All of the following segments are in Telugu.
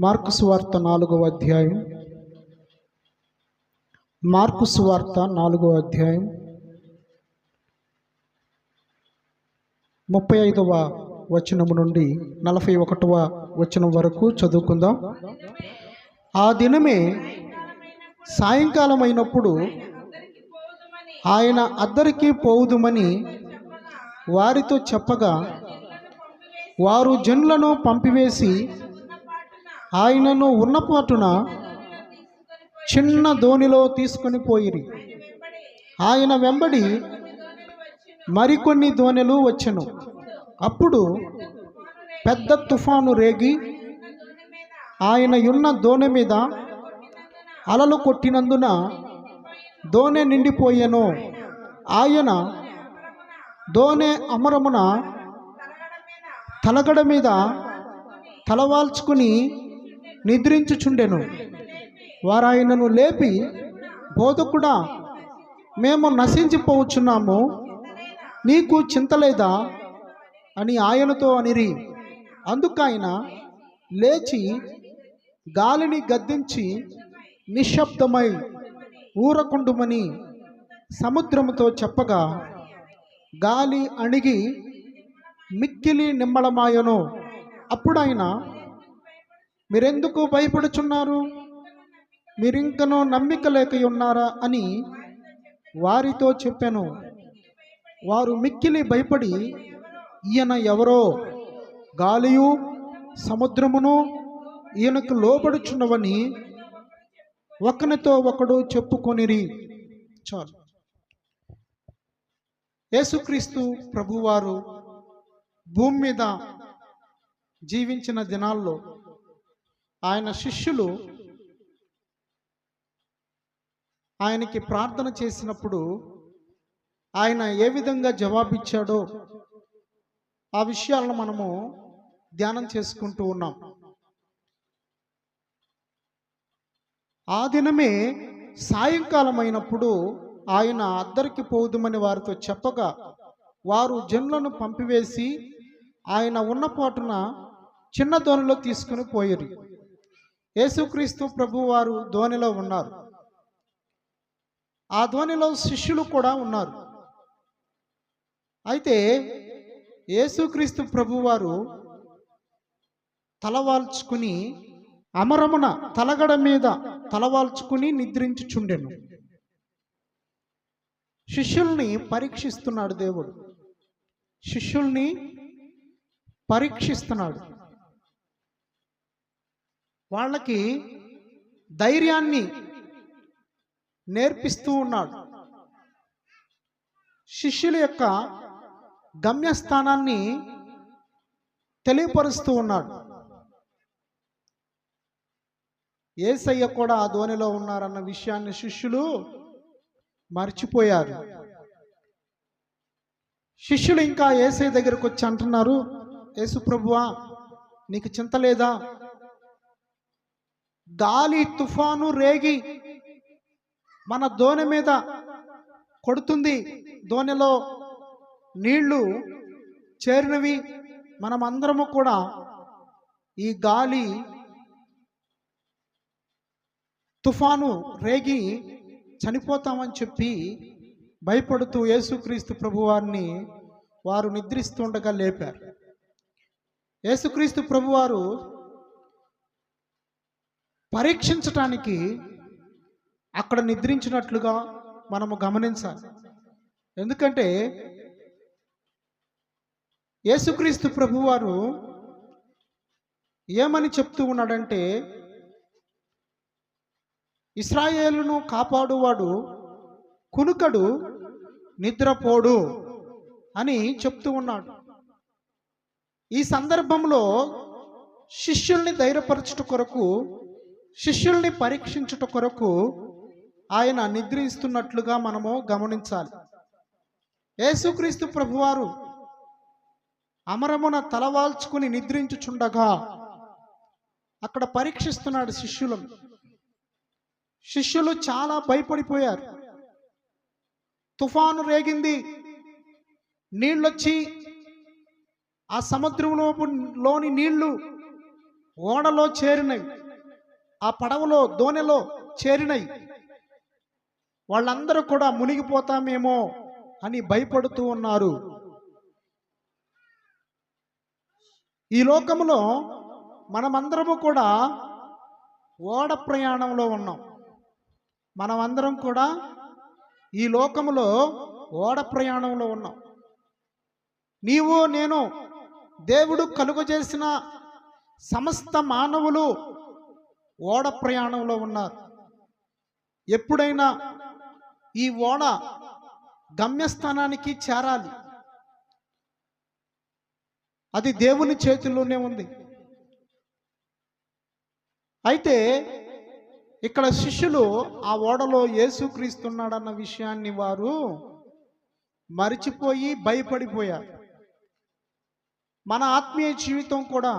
మార్కు సువార్త నాలుగవ అధ్యాయం. మార్కు సువార్త నాలుగవ అధ్యాయం. ముప్పై ఐదవ వచనము నుండి నలభై ఒకటవ వచనం వరకు చదువుకుందాం. ఆ దినమే సాయంకాలం అయినప్పుడు ఆయన అద్దరికి పోవుదుమని వారితో చెప్పగా వారు జనులను పంపివేసి ఆయనను ఉన్నపాటున చిన్న దోణిలో తీసుకొని పోయిరి. ఆయన వెంబడి మరికొన్ని దోణెలు వచ్చెను. అప్పుడు పెద్ద తుఫాను రేగి ఆయన ఉన్న దోణె మీద అలలు కొట్టినందున దోణె నిండిపోయెను. ఆయన దోణె అమరమున తలగడ మీద తలవాల్చుకుని నిద్రించుచుండెను. వారాయనను లేపి బోధకుడా మేము నశించిపోవచ్చున్నాము. నీకు చింతలేదా అని ఆయనతో అనిరి. అందుకైన లేచి గాలిని గద్దించి నిశ్శబ్దమై ఊరకుండుమని సముద్రముతో చెప్పగా గాలి అణిగి మిక్కిలి నిమ్మళమాయను అప్పుడైనా మీరెందుకు భయపడుచున్నారు? మీరింకనూ నమ్మిక లేక ఉన్నారా అని వారితో చెప్పాను. వారు మిక్కిలి భయపడి ఈయన ఎవరో? గాలియు సముద్రమును ఈయనకు లోబడుచున్నవని ఒకనితో ఒకడు చెప్పుకొనిరి. చాలు. యేసుక్రీస్తు ప్రభువారు భూమి మీద జీవించిన దినాల్లో ఆయన శిష్యులు ఆయనకి ప్రార్థన చేసినప్పుడు ఆయన ఏ విధంగా జవాబిచ్చాడో ఆ విషయాలను మనము ధ్యానం చేసుకుంటూ ఉన్నాం. ఆ దినమే సాయంకాలం అయినప్పుడు ఆయన అద్దరికి పోదుమని వారితో చెప్పగా వారు జనులను పంపివేసి ఆయన ఉన్నపాటున చిన్న దోణిలో తీసుకుని పోయారు. యేసుక్రీస్తు ప్రభు వారు ధోనిలో ఉన్నారు. ఆ ధోనిలో శిష్యులు కూడా ఉన్నారు. అయితే యేసుక్రీస్తు ప్రభువారు తలవాల్చుకుని అమరమున తలగడ మీద తలవాల్చుకుని నిద్రించుచుండెను. శిష్యుల్ని పరీక్షిస్తున్నాడు దేవుడు. శిష్యుల్ని పరీక్షిస్తున్నాడు. వాళ్ళకి ధైర్యాన్ని నేర్పిస్తూ ఉన్నాడు. శిష్యుల యొక్క గమ్యస్థానాన్ని తెలియపరుస్తూ ఉన్నాడు. ఏసయ్య కూడా ఆ ధోనిలో ఉన్నారన్న విషయాన్ని శిష్యులు మర్చిపోయారు. శిష్యులు ఇంకా ఏసై దగ్గరకు వచ్చి అంటున్నారు యేసు ప్రభువా నీకు చింత లేదా? గాలి తుఫాను రేగి మన దోణి మీద కొడుతుంది. దోణిలో నీళ్ళు చేరినవి. మనమందరము కూడా ఈ గాలి తుఫాను రేగి చనిపోతామని చెప్పి భయపడుతూ యేసుక్రీస్తు ప్రభువారిని వారు నిద్రిస్తుండగా లేపారు. యేసుక్రీస్తు ప్రభువారు పరీక్షించటానికి అక్కడ నిద్రించినట్లుగా మనము గమనించాలి. ఎందుకంటే యేసుక్రీస్తు ప్రభువారు ఏమని చెప్తూ ఉన్నాడంటే ఇస్రాయేలును కాపాడువాడు కునుకడు నిద్రపోడు అని చెప్తూ ఉన్నాడు. ఈ సందర్భంలో శిష్యుల్ని ధైర్యపరచుట కొరకు శిష్యుల్ని పరీక్షించుట కొరకు ఆయన నిద్రిస్తున్నట్లుగా మనము గమనించాలి. యేసుక్రీస్తు ప్రభువారు అమరమున తలవాల్చుకుని నిద్రించుచుండగా అక్కడ పరీక్షిస్తున్నాడు శిష్యులను. శిష్యులు చాలా భయపడిపోయారు. తుఫాను రేగింది. నీళ్ళొచ్చి ఆ సముద్రంలోపు లోని నీళ్ళు ఓడలో చేరినవి. ఆ పడవలో దోణిలో చేరినై. వాళ్ళందరూ కూడా మునిగిపోతామేమో అని భయపడుతూ ఉన్నారు. ఈ లోకంలో మనమందరము కూడా ఓడ ప్రయాణంలో ఉన్నాం. మనమందరం కూడా ఈ లోకములో ఓడ ప్రయాణంలో ఉన్నాం. నీవు నేను దేవుడు కలుగజేసిన సమస్త మానవులు ఓడ ప్రయాణంలో ఉన్నారు ఎప్పుడైనా ఈ ఓడ గమ్యస్థానానికి చేరాలి. అది దేవుని చేతుల్లోనే ఉంది. అయితే ఇక్కడ శిష్యులు ఆ ఓడలో ఏసుక్రీస్తున్నాడన్న విషయాన్ని వారు మరిచిపోయి భయపడిపోయారు. మన ఆత్మీయ జీవితం కూడా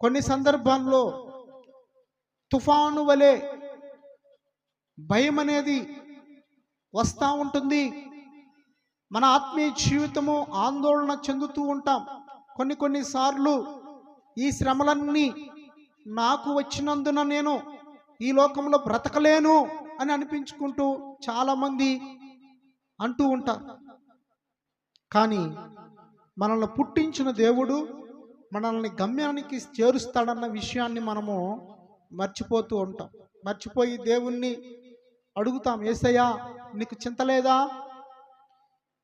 కొన్ని సందర్భాల్లో తుఫాను వలె భయం అనేది వస్తూ ఉంటుంది. మన ఆత్మీయ జీవితము ఆందోళన చెందుతూ ఉంటాం. కొన్ని కొన్నిసార్లు ఈ శ్రమలన్నీ నాకు వచ్చినందున నేను ఈ లోకంలో బ్రతకలేను అని అనిపించుకుంటూ చాలామంది అంటూ ఉంటారు. కానీ మనల్ని పుట్టించిన దేవుడు మనల్ని గమ్యానికి చేరుస్తాడన్న విషయాన్ని మనము మర్చిపోతూ ఉంటాం. మర్చిపోయి దేవుణ్ణి అడుగుతాం ఏసయ్యా నీకు చింత లేదా?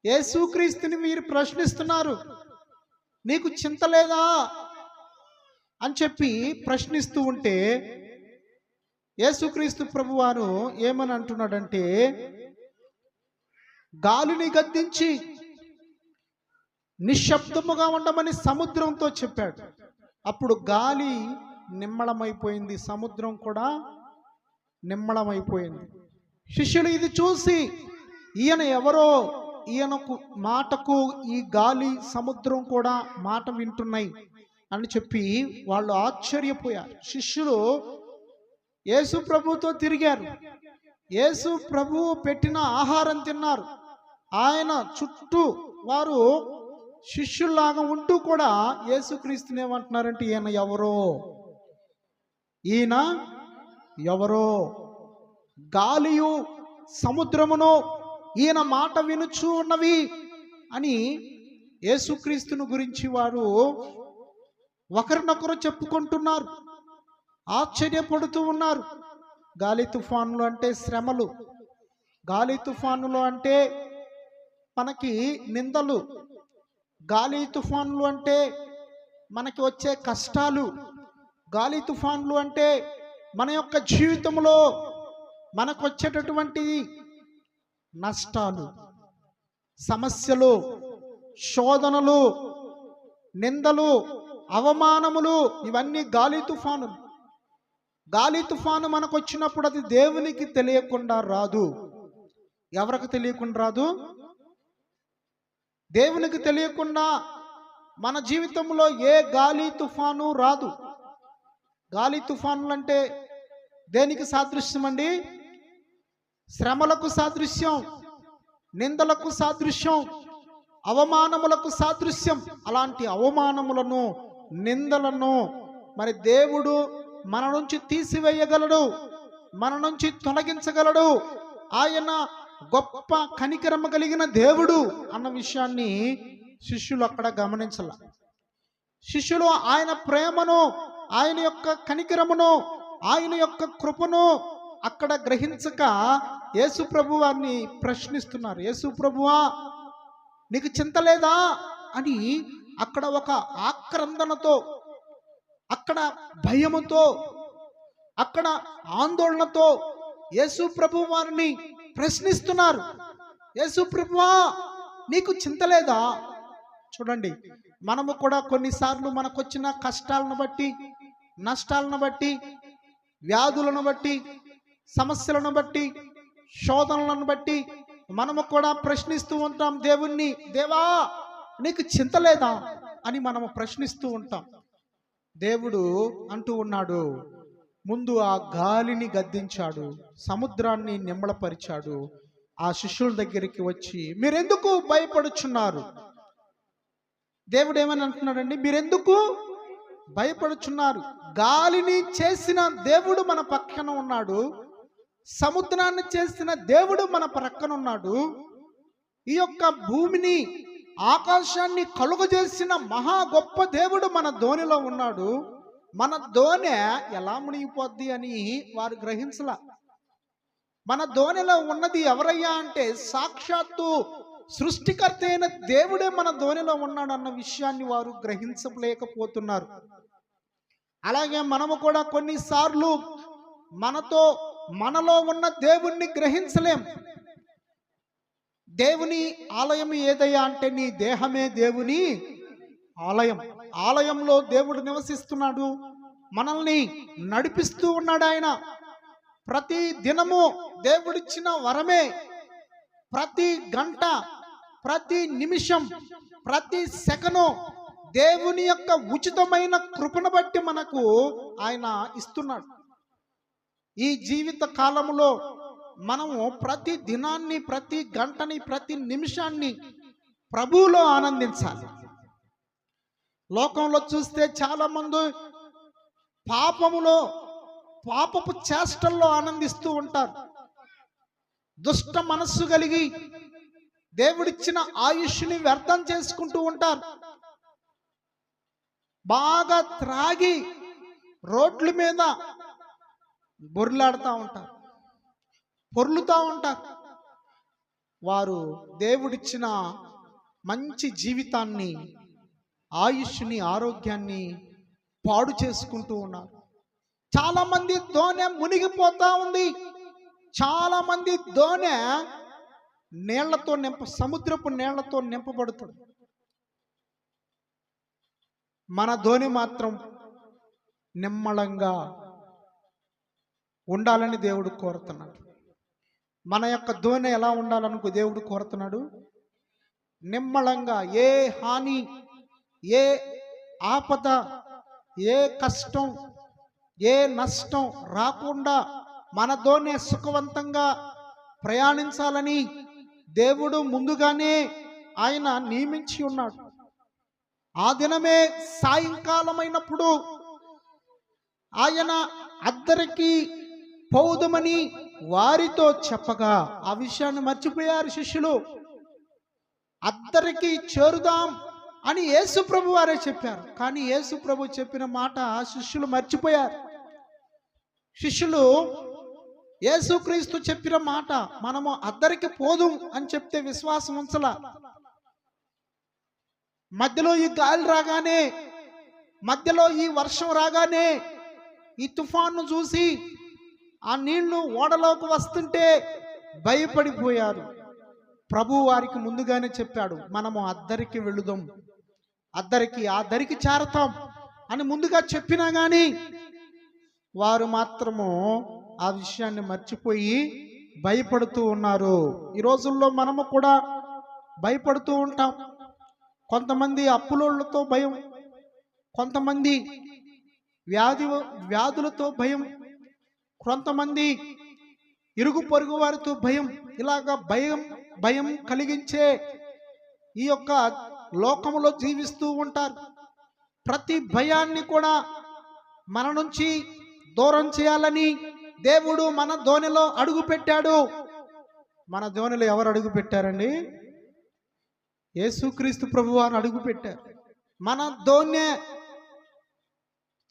ఏసుక్రీస్తుని మీరు ప్రశ్నిస్తున్నారు. నీకు చింత లేదా? అని చెప్పి ప్రశ్నిస్తూ ఉంటే యేసుక్రీస్తు ప్రభువారు ఏమని అంటున్నాడంటే గాలిని గద్దించి నిశ్శబ్దముగా ఉండమని సముద్రంతో చెప్పాడు. అప్పుడు గాలి నిమ్మళమైపోయింది సముద్రం కూడా నిమ్మళమైపోయింది శిష్యులు ఇది చూసి ఈయన ఎవరో ఈయనకు మాటకు ఈ గాలి సముద్రం కూడా మాట వింటున్నాయి అని చెప్పి వాళ్ళు ఆశ్చర్యపోయారు. శిష్యులు యేసు ప్రభుతో తిరిగారు. యేసు ప్రభువు పెట్టిన ఆహారం తిన్నారు. ఆయన చుట్టూ వారు శిష్యుల్లాగా ఉంటూ కూడా యేసుక్రీస్తుని ఏమంటున్నారంటే ఈయన ఎవరో? ఈయన ఎవరో? గాలియు సముద్రమును ఈయన మాట వినుచు ఉన్నవి అని యేసుక్రీస్తును గురించి వారు ఒకరినొకరు చెప్పుకుంటున్నారు. ఆశ్చర్యపడుతూ ఉన్నారు. గాలి తుఫానులు అంటే శ్రమలు. గాలి తుఫానులు అంటే మనకి నిందలు. గాలి తుఫానులు అంటే మనకి వచ్చే కష్టాలు. గాలి తుఫాన్లు అంటే మన యొక్క జీవితంలో మనకు వచ్చేటటువంటి నష్టాలు సమస్యలు శోధనలు నిందలు అవమానములు ఇవన్నీ గాలి తుఫాను గాలి తుఫాను మనకు వచ్చినప్పుడు అది దేవునికి తెలియకుండా రాదు. ఎవరికి తెలియకుండా రాదు? దేవునికి తెలియకుండా మన జీవితంలో ఏ గాలి తుఫాను రాదు. గాలి తుఫానులు అంటే దేనికి సాదృశ్యం అండి శ్రమలకు సాదృశ్యం నిందలకు సాదృశ్యం అవమానములకు సాదృశ్యం. అలాంటి అవమానములను నిందలను మరి దేవుడు మన నుంచి తీసివేయగలడు మన నుంచి తొలగించగలడు. ఆయన గొప్ప కనికరమ కలిగిన దేవుడు అన్న విషయాన్ని శిష్యులు అక్కడ గమనించాల. శిష్యులు ఆయన ప్రేమను ఆయన యొక్క కనికరమును ఆయన యొక్క కృపను అక్కడ గ్రహించక యేసు వారిని ప్రశ్నిస్తున్నారు. యేసు ప్రభువా నీకు చింత లేదా? అని అక్కడ ఒక ఆక్రందనతో అక్కడ భయముతో అక్కడ ఆందోళనతో యేసు ప్రభు వారిని ప్రశ్నిస్తున్నారు. యేసు ప్రభువా నీకు చింత లేదా? చూడండి మనము కూడా కొన్నిసార్లు మనకొచ్చిన కష్టాలను బట్టి నష్టాలను బట్టి వ్యాధులను బట్టి సమస్యలను బట్టి శోధనలను బట్టి మనము కూడా ప్రశ్నిస్తూ ఉంటాం దేవుణ్ణి దేవా నీకు చింత లేదా? అని మనము ప్రశ్నిస్తూ ఉంటాం. దేవుడు అంటూ ఉన్నాడు ముందు ఆ గాలిని గద్దించాడు సముద్రాన్ని నిమ్మలపరిచాడు ఆ శిష్యుల దగ్గరికి వచ్చి మీరెందుకు భయపడుచున్నారు? దేవుడు ఏమని అంటున్నాడండి మీరెందుకు భయపడుచున్నారు. గాలిని చేసిన దేవుడు మన పక్కన ఉన్నాడు. సముద్రాన్ని చేసిన దేవుడు మన ప్రక్కన ఉన్నాడు. ఈ యొక్క భూమిని ఆకాశాన్ని కలుగజేసిన మహా గొప్ప దేవుడు మన ధోనిలో ఉన్నాడు. మన ధోనె ఎలా మునిగిపోద్ది అని వారు గ్రహించలా. మన ధోనిలో ఉన్నది ఎవరయ్యా అంటే సాక్షాత్తు సృష్టికర్త అయిన దేవుడే మన ధోనిలో ఉన్నాడు అన్న విషయాన్ని వారు గ్రహించలేకపోతున్నారు. అలాగే మనము కూడా కొన్నిసార్లు మనతో మనలో ఉన్న దేవుణ్ణి గ్రహించలేం. దేవుని ఆలయం ఏదయ్యా అంటే నీ దేహమే దేవుని ఆలయం. ఆలయంలో దేవుడు నివసిస్తున్నాడు. మనల్ని నడిపిస్తూ ఉన్నాడు ఆయన. ప్రతి దినము దేవుడిచ్చిన వరమే. ప్రతి గంట ప్రతి నిమిషం ప్రతి సెకను దేవుని యొక్క ఉచితమైన కృపను బట్టి మనకు ఆయన ఇస్తున్నాడు. ఈ జీవిత కాలంలో మనము ప్రతి దినాన్ని ప్రతి గంటని ప్రతి నిమిషాన్ని ప్రభువులో ఆనందించాలి. లోకంలో చూస్తే చాలా మంది పాపములో పాపపు చేష్టల్లో ఆనందిస్తూ ఉంటారు. దుష్ట మనస్సు కలిగి దేవుడిచ్చిన ఆయుష్ని వ్యర్థం చేసుకుంటూ ఉంటారు. బాగా త్రాగి రోడ్ల మీద బొర్లాడుతూ ఉంటారు. పొర్లుతూ ఉంటారు. వారు దేవుడిచ్చిన మంచి జీవితాన్ని ఆయుష్ని ఆరోగ్యాన్ని పాడు చేసుకుంటూ ఉన్నారు. చాలామంది దోనె మునిగిపోతూ ఉంది. చాలామంది దోనె నీళ్ళతో నింప సముద్రపు నీళ్ళతో నింపబడుతుంది. మన ధోని మాత్రం నిమ్మళంగా ఉండాలని దేవుడు కోరుతున్నాడు. మన యొక్క ధోని ఎలా ఉండాలనుకో దేవుడు కోరుతున్నాడు? నిమ్మళంగా ఏ హాని ఏ ఆపద ఏ కష్టం ఏ నష్టం రాకుండా మన ధోని సుఖవంతంగా ప్రయాణించాలని దేవుడు ముందుగానే ఆయన నియమించి ఉన్నాడు. ఆ దినమే సాయంకాలమైనప్పుడు ఆయన అద్దరికి పౌదమని వారితో చెప్పగా ఆ విషయాన్ని మర్చిపోయారు శిష్యులు. అద్దరికి చేరుదాం అని యేసు ప్రభు వారే చెప్పారు. కానీ యేసు ప్రభు చెప్పిన మాట శిష్యులు మర్చిపోయారు. శిష్యులు యేసుక్రీస్తు చెప్పిన మాట మనము అద్దరికి పోదుం అని చెప్తే విశ్వాసం ఉంచలా. మధ్యలో ఈ గాలి రాగానే మధ్యలో ఈ వర్షం రాగానే ఈ తుఫాన్ను చూసి ఆ నీళ్ళు ఓడలోకి వస్తుంటే భయపడిపోయారు. ప్రభు వారికి ముందుగానే చెప్పాడు మనము అద్దరికి వెళుదాం అద్దరికి ఆ దరికి చేరతాం అని ముందుగా చెప్పినా కానీ వారు మాత్రము ఆ విషయాన్ని మర్చిపోయి భయపడుతూ ఉన్నారు. ఈ రోజుల్లో మనము కూడా భయపడుతూ ఉంటాం. కొంతమంది అప్పులోళ్ళతో భయం కొంతమంది వ్యాధి వ్యాధులతో భయం కొంతమంది ఇరుగు పొరుగు వారితో భయం ఇలాగా భయం భయం కలిగించే ఈ యొక్క లోకంలో జీవిస్తూ ఉంటారు. ప్రతి భయాన్ని కూడా మన నుంచి దూరం చేయాలని దేవుడు మన ధోనిలో అడుగు పెట్టాడు మన ధోనిలో ఎవరు అడుగు పెట్టారండి యేసుక్రీస్తు ప్రభు అని అడుగు పెట్టారు మన ధోన్య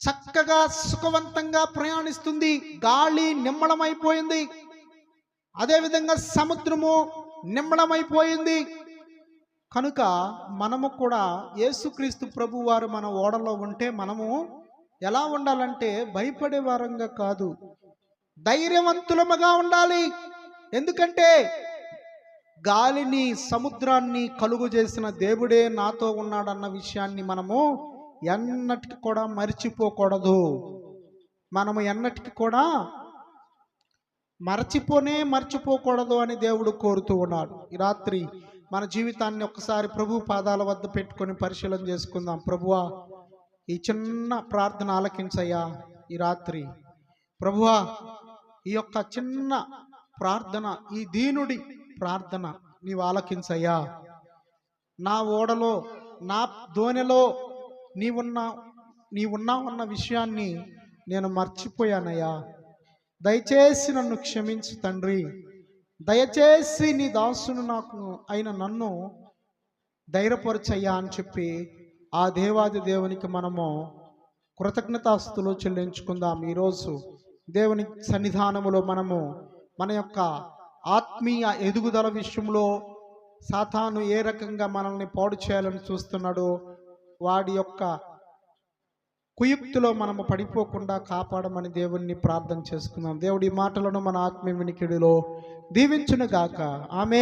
చక్కగా సుఖవంతంగా ప్రయాణిస్తుంది. గాలి నిమ్మళమైపోయింది అదేవిధంగా సముద్రము నిమ్మళమైపోయింది కనుక మనము కూడా యేసుక్రీస్తు ప్రభు వారు మన ఓడలో ఉంటే మనము ఎలా ఉండాలంటే భయపడే వారంగా కాదు. ధైర్యవంతులముగా ఉండాలి. ఎందుకంటే గాలిని సముద్రాన్ని కలుగు చేసిన దేవుడే నాతో ఉన్నాడన్న విషయాన్ని మనము ఎన్నటికి కూడా మర్చిపోకూడదు. మనము ఎన్నటికి కూడా మరచిపోనే మర్చిపోకూడదు అని దేవుడు కోరుతూ ఉన్నాడు. ఈ రాత్రి మన జీవితాన్ని ఒక్కసారి ప్రభు పాదాల వద్ద పెట్టుకొని పరిశీలన చేసుకుందాం. ప్రభువా ఈ చిన్న ప్రార్థన ఆలకించయ్యా ఈ రాత్రి. ప్రభువా ఈ యొక్క చిన్న ప్రార్థన ఈ దీనుడి ప్రార్థన నీవు ఆలకించయ్యా. నా ఓడలో నా దోణిలో నీవున్నా నీ ఉన్న విషయాన్ని నేను మర్చిపోయానయ్యా. దయచేసి నన్ను క్షమించు తండ్రి. దయచేసి నీ దాసును నాకు అయిన నన్ను ధైర్యపరచయ్యా అని చెప్పి ఆ దేవాది దేవునికి మనము కృతజ్ఞతాస్తులు చెల్లించుకుందాం. ఈరోజు దేవుని సన్నిధానములో మనము మన యొక్క ఆత్మీయ ఎదుగుదల విషయంలో సాతాను ఏ రకంగా మనల్ని పాడు చేయాలని చూస్తున్నాడో వాడి యొక్క కుయుక్తిలో మనము పడిపోకుండా కాపాడమని దేవుణ్ణి ప్రార్థన చేసుకుందాం. దేవుడి మాటలను మన ఆత్మీయ వినికిడిలో దీవించునుగాక. ఆమె